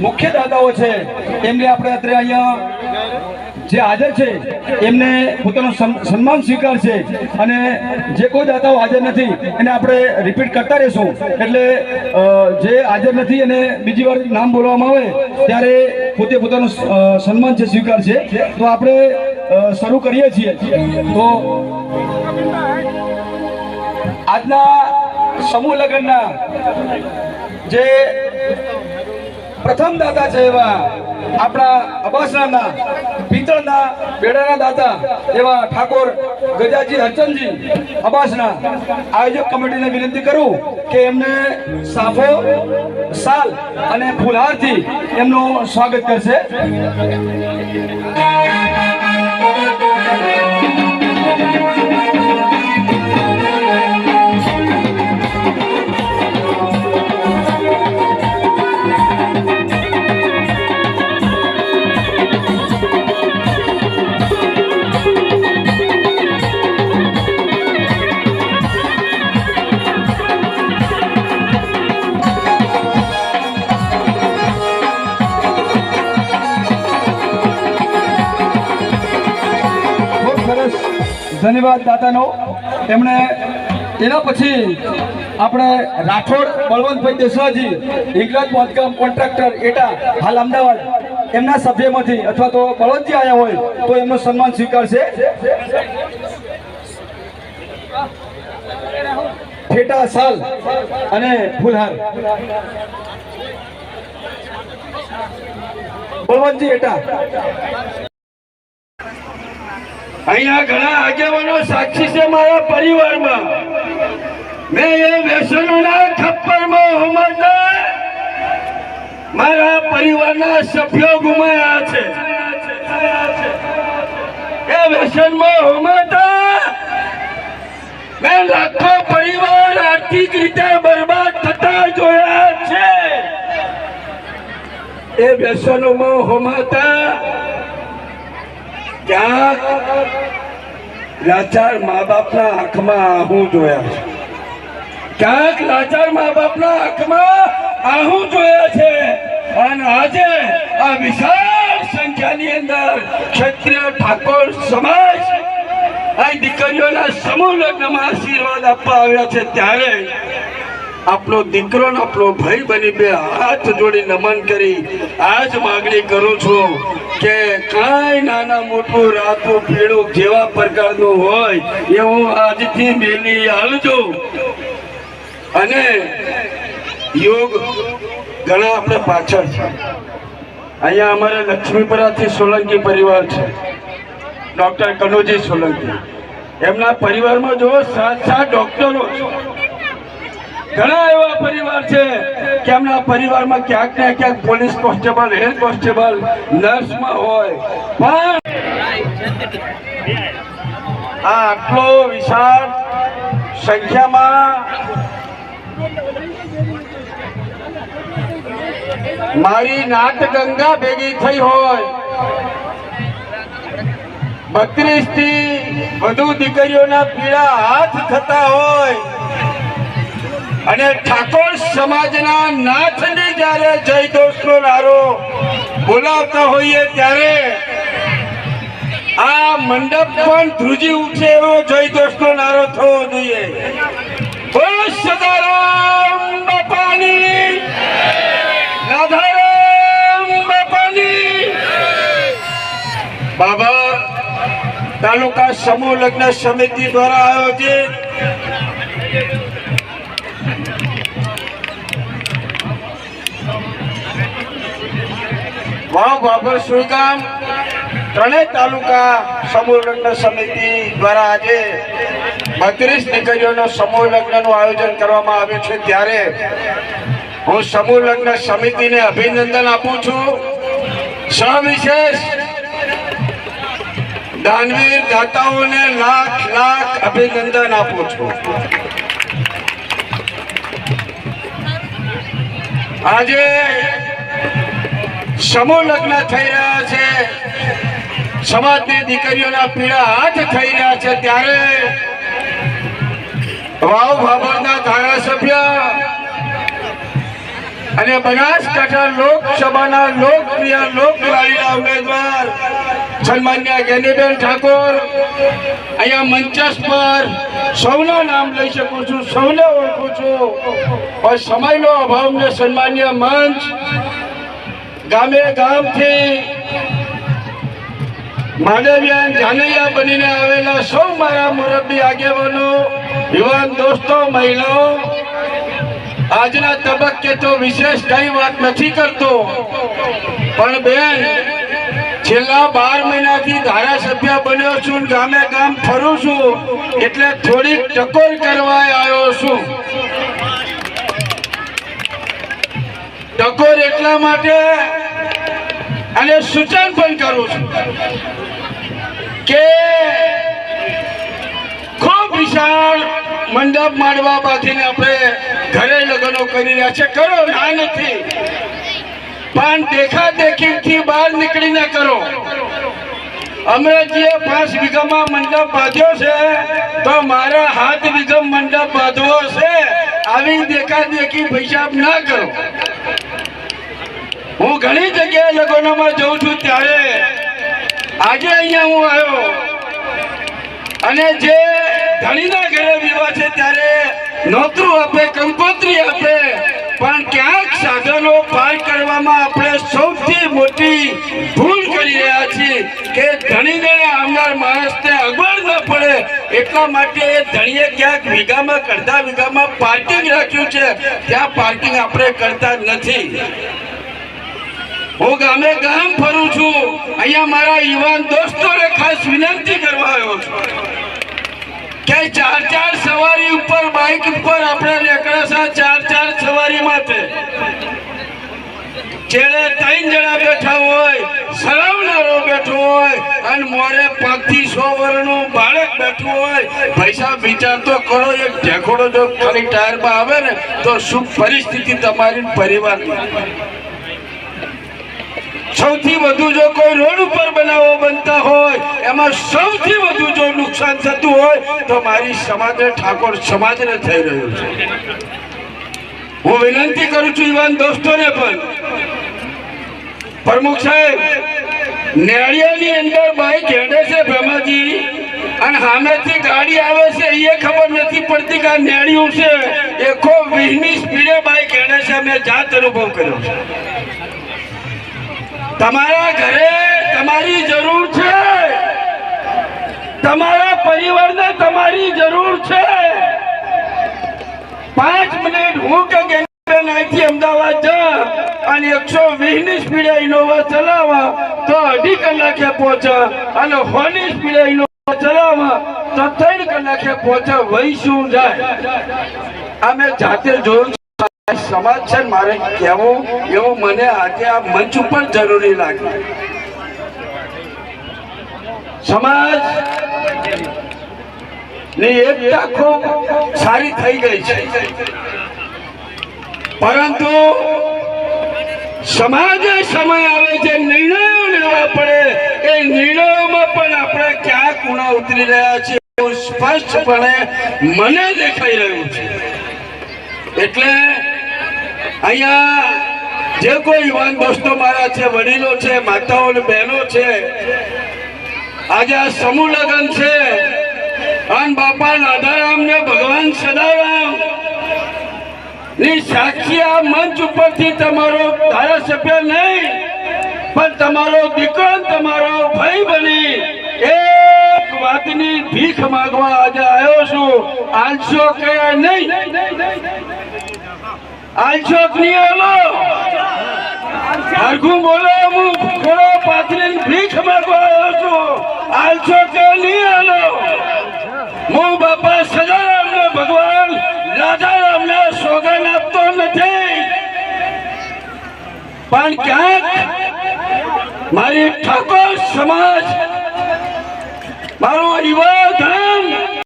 મુખ્ય દાદાઓ છે, એમને આપણે અત્યારે અહીંયા જે હાજર છે, એમને પોતાનો સન્- સન્માન સ્વીકાર છે અને જે કોઈ દાતાઓ હાજર નથી, એને આપણે રિપીટ કરતા રહીશું. એટલે જે હાજર નથી અને બીજી વાર નામ બોલવામાં આવે, ત્યારે પોતે પોતાનું સન્માન છે સ્વીકાર છે તો આપણે શરૂ કરીએ છીએ. તો આજના સમૂહ લગ્નના જે પ્રથમ દાતા છે એવા આપણા અબાસણાના પિત્તળના બેડાના દાતા એવા ઠાકોર ગજાજી હરચંદજી અબાસણા આયોજક કમિટીને વિનંતી કરું કે એમને સાફો, સાલ અને ફૂલહારથી એમનું સ્વાગત કરશે. ધન્યવાદ દાદાનો. એમણે એના પછી આપણે રાઠોડ, બળવંતભાઈ દેસરાજી ઇંગ્લેન્ડ બાંધકામ કોન્ટ્રાક્ટર એટા, હાલ અમદાવાદ, એમના સભ્યમાંથી અથવા તો બળવંતજી આવ્યા હોય તો એમનો સન્માન સ્વીકારશે. ઠેટા સાલ અને ફૂલહાર બળવંતજી એટા. અહીંયા ઘણા આગેવાનો સાક્ષી છે મારા પરિવારમાં. મેં એ વ્યસનોના ખપ્પરમાં હોમાતા મારા પરિવારના સભ્યો ગુમાયા છે. એ વ્યસનમાં હોમાતા મેં લાખો પરિવાર આર્થિક રીતે બરબાદ થતા જોયા છે. એ વ્યસનોમાં હોમાતા ક્યાંક લાચાર મા બાપના આંખમાં આહું જોયા છે. ક્યાંક લાચાર મા બાપના આંખમાં આહું જોયા છે. અને આજે આ વિશાળ સંખ્યાની અંદર ક્ષત્રિય ઠાકોર સમાજ આ દીકરીઓના સમૂહ લગ્નમાં આશીર્વાદ આપવા આવ્યા છે. ત્યારે આપણો દીકરો આપણો ભાઈ બની બે હાથ જોડી નમન કરી. આજ માગણી કરું છું. કે કાંઈ નાના મોટું રાતું પીળું જેવા પ્રકારનું હોય એવું આજથી મેલી હાલજો અને યોગ ઘણા આપણે પાછળ છે. અહીંયા અમારે લક્ષ્મીપરાથી સોલંકી પરિવાર છે. ડોક્ટર કનુજી સોલંકી. એમના પરિવારમાં જો સાત સાત ડોક્ટરો છે. ઘણા એવા પરિવાર છે કે એમના પરિવારમાં ક્યાંક ને ક્યાંક પોલીસ કોન્સ્ટેબલ, હેડ કોન્સ્ટેબલ, નર્સમાં હોય. પણ આ આટલો વિશાળ સંખ્યામાં મારી નાટ ગંગા ભેગી થઈ હોય. બત્રીસથી વધુ દીકરીઓના પીળા હાથ થતા હોય. અને ઠાકોર સમાજના નાથને જ્યારે જય દોષનો નારો બોલાવતા હોઈએ ત્યારે આ મંડપ પણ ધ્રુજી ઉઠે એવો જય દોષનો નારો થવો જોઈએ. બોલો સદારામ બાપાની. બાપાની. બાબા તાલુકા સમૂહ લગ્ન સમિતિ દ્વારા આયોજિત વાવ બાબર સુઈગામ ત્રણેય તાલુકા સમૂહ લગ્ન સમિતિ દ્વારા આજે બત્રીસ દીકરીઓનો સમૂહ લગ્નનું આયોજન કરવામાં આવ્યું છે. ત્યારે હું સમૂહ લગ્ન સમિતિને અભિનંદન આપું છું. સવિશેષ દાનવીર દાતાઓને લાખ લાખ અભિનંદન આપું છું. આજે સમૂહ લગ્ન થઈ રહ્યા છે. સમાજની દીકરીઓના પીળા હાથ થઈ રહ્યા છે ત્યારે વાવ ભાભરના ધારાસભ્ય અને બનાસકાંઠા લોકસભાના લોકપ્રિય લોકલાડીના ઉમેદવાર સન્માન્ય જ્ઞાનીબેન ઠાકોર. અહીંયા મંચસ પર સૌના નામ લઈ શકું છું, સૌને ઓળખું છું. પણ સમયનો અભાવને સન્માન્ય મંચ ગામે ગામથી માનવ્યાન જાનૈયા બનીને આવેલા સૌ મારા મુરબ્બી આગેવાનો, યુવાન દોસ્તો, મહિલાઓ, આજના તબક્કે તો વિશેષ કઈ વાત નથી કરતો, પણ બેન, છેલ્લા બાર મહિનાથી ધારાસભ્ય બન્યો છું, ગામે ગામ ફરું છું, એટલે થોડીક ટકોર કરવા આવ્યો છું. ટકોર એટલા માટે અને સૂચન પણ કરું છું કે ખૂબ વિશાળ મંડપ માંડવા બાંધીને આપણે ઘરે લગ્નો કરી રહ્યા છે. કરો, ના નથી. પણ દેખા દેખીથી બહાર નીકળીને કરો. અમરેજીએ પાંચ વીઘામાં મંડપ બાંધ્યો છે, તો મારા હાથ વીઘા મંડપ બાંધવો છે આવી દેખા દેખી પૈસા ના કરો. હું ઘણી જગ્યાએ લગ્નોમાં જઉં છું ત્યારે આજે અહીંયા હું આવ્યો. અને જે ધણીના ઘરે વિવાહ છે ત્યારે નોતરું આપે, કંકોત્રી આપે, પણ ક્યાંક સાધનો પાર કરવામાં આપણે સૌથી મોટી ભૂલ કરી રહ્યા છીએ કે ધણીને આવનાર માણસને અગવડ ન પડે. એટલા માટે એ ધણીએ ક્યાંક વીઘામાં કરતા વીઘામાં પાર્કિંગ રાખ્યું છે. ત્યાં પાર્કિંગ આપણે કરતા નથી. હું ગામે ગામ ફરું છું. અહીંયા મારા યુવાન દોસ્તોને ખાસ વિનંતી કરવા આવ્યો છું. કે ચાર ચાર સવારી ઉપર બાઇક ઉપર આપણે નીકળ્યા છે ચાર ચાર સવારી માટે. છેડે ત્રણ જણા બેઠા હોય સરાવનારો બેઠો હોય, અને મોરે પાંચથી સો વર્ષનું બાળક બેઠું હોય પૈસા વિચાર તો કરો, એક ઢેકોડો જો ખાલી ટાયરમાં આવે ને, તો શું પરિસ્થિતિ તમારી પરિવારની? સૌથી વધુ જો કોઈ રોડ ઉપર બનાવો બનતા હોય, એમાં સૌથી વધુ જો નુકસાન થતું હોય, તો મારી સમાજને ઠાકોર સમાજને થઈ રહ્યું છે. હું વિનંતી કરું છું યુવાન દોસ્તોને પણ. પ્રમુખ સાહેબ, નેળિયાની અંદર બાઈક હેડે છે ભ્રમાજી, અને સામેથી ગાડી આવે છે એ ખબર નથી પડતી કે આ નેળિયું છે. એકો વીસની સ્પીડે બાઈક હેડે છે, મેં જાત અનુભવ કર્યો છે. તમારા ઘરે તમારી જરૂર છે. તમારા પરિવારને તમારી જરૂર છે. પાંચ મિનિટ હું કે ગેંગસ્ટર અહીંથી અમદાવાદ જા અને એકસો વીસની સ્પીડે ઇનોવા તો અઢી કલાકે પહોંચે અને સો ની સ્પીડે ઇનોવા તો ત્રણ કલાકે પહોંચે વહી આ જાતે જોયું સમાજ છે મારે કહેવું, એવું મને આજે આ મંચ ઉપર જરૂરી લાગે સમાજની એકતા ખૂબ સારી થઈ ગઈ છે. પરંતુ સમાજે સમય આવે છે નિર્ણયો લેવા પડે, એ નિર્ણયોમાં પણ આપણે ક્યાં કુણા ઉતરી રહ્યા છીએ સ્પષ્ટપણે મને દેખાઈ રહ્યું છે. એટલે અહીંયા જે કોઈ યુવાન દોસ્તો મારા છે, વડીલો છે, માતાઓ અને બહેનો છે, આજે આ સમૂહ લગ્ન છે. અન બાપા રાધારામ ને ભગવાન સદારામ. ની સાક્ષી આ મંચ ઉપરથી તમારો ધારાસભ્ય નહીં, પણ તમારો દીકરો તમારો ભાઈ બની. એક વાતની ભીખ માંગવા આજે આવ્યો છું. આલશો કે નહીં. આલશો કે નહીં આલો હરખું બોલો, હું થોડો પાથરીને ભીખ માંગવા આવ્યો છું. આલશો કે નહીં આલો હું બાપા સદારામને ભગવાન રાધારામને સોગન આપતો નથી. પણ ક્યાંક મારી ઠાકોર સમાજ, મારો યુવા ધન